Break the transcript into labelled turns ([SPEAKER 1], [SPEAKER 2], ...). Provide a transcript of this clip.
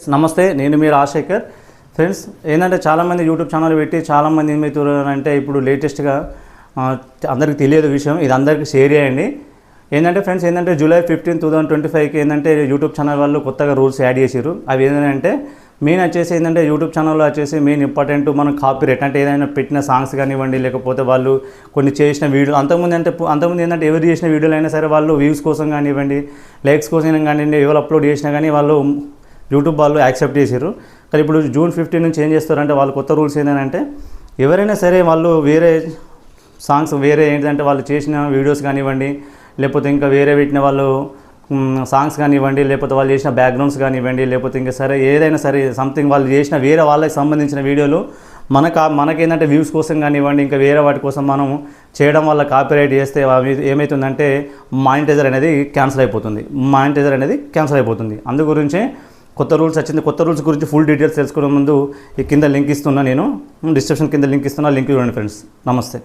[SPEAKER 1] నమస్తే నేను మీరు ఆశేఖర్ ఫ్రెండ్స్ ఏంటంటే చాలామంది యూట్యూబ్ ఛానల్ పెట్టి చాలామంది ఏమవుతున్నారంటే ఇప్పుడు లేటెస్ట్గా అందరికి అందరికీ తెలియదు విషయం ఇది అందరికీ షేర్ చేయండి. ఏంటంటే ఫ్రెండ్స్ ఏంటంటే July fifteen two thousand twenty ఫైవ్కి ఏంటంటే యూట్యూబ్ ఛానల్ వాళ్ళు కొత్తగా రూల్స్ యాడ్ చేశారు అవి ఏంటంటే మెయిన్ వచ్చేసి ఏంటంటే యూట్యూబ్ ఛానల్లో వచ్చేసి మెయిన్ ఇంపార్టెంట్ మనం కాపీ రేట్ అంటే ఏదైనా పెట్టిన సాంగ్స్ కానివ్వండి లేకపోతే వాళ్ళు కొన్ని చేసిన వీడియో అంతకుముందు అంటే అంతకుముందు ఏంటంటే ఎవరు చేసిన వీడియోలు అయినా సరే వాళ్ళు వ్యూస్ కోసం కానివ్వండి లైక్స్ కోసం కానివ్వండి ఎవరు అప్లోడ్ చేసినా కానీ వాళ్ళు యూట్యూబ్ వాళ్ళు యాక్సెప్ట్ చేశారు కానీ ఇప్పుడు జూన్ ఫిఫ్టీన్ నుంచి ఏం చేస్తారంటే వాళ్ళు కొత్త రూల్స్ ఏంటంటే ఎవరైనా సరే వాళ్ళు వేరే సాంగ్స్ వేరే ఏంటంటే వాళ్ళు చేసిన వీడియోస్ కానివ్వండి లేకపోతే ఇంకా వేరే పెట్టిన వాళ్ళు సాంగ్స్ కానివ్వండి లేకపోతే వాళ్ళు చేసిన బ్యాక్గ్రౌండ్స్ కానివ్వండి లేకపోతే ఇంకా సరే ఏదైనా సరే సంథింగ్ వాళ్ళు చేసిన వేరే వాళ్ళకి సంబంధించిన వీడియోలు మనకు మనకేంటంటే వ్యూస్ కోసం కానివ్వండి ఇంకా వేరే వాటి కోసం మనం చేయడం వల్ల కాపీరైట్ చేస్తే అవి ఏమవుతుందంటే మానిటైజర్ అనేది క్యాన్సిల్ అయిపోతుంది. మానిటైజర్ అనేది క్యాన్సిల్ అయిపోతుంది. అందు గురించే కొత్త రూల్స్ వచ్చింది. కొత్త రూల్స్ గురించి ఫుల్ డీటెయిల్స్ తెలుసుకోవడం ముందు ఈ కింద లింక్ ఇస్తున్నా నేను. డిస్క్రిప్షన్ కింద లింక్ ఇస్తున్నా. లింక్ చూడండి ఫ్రెండ్స్. నమస్తే.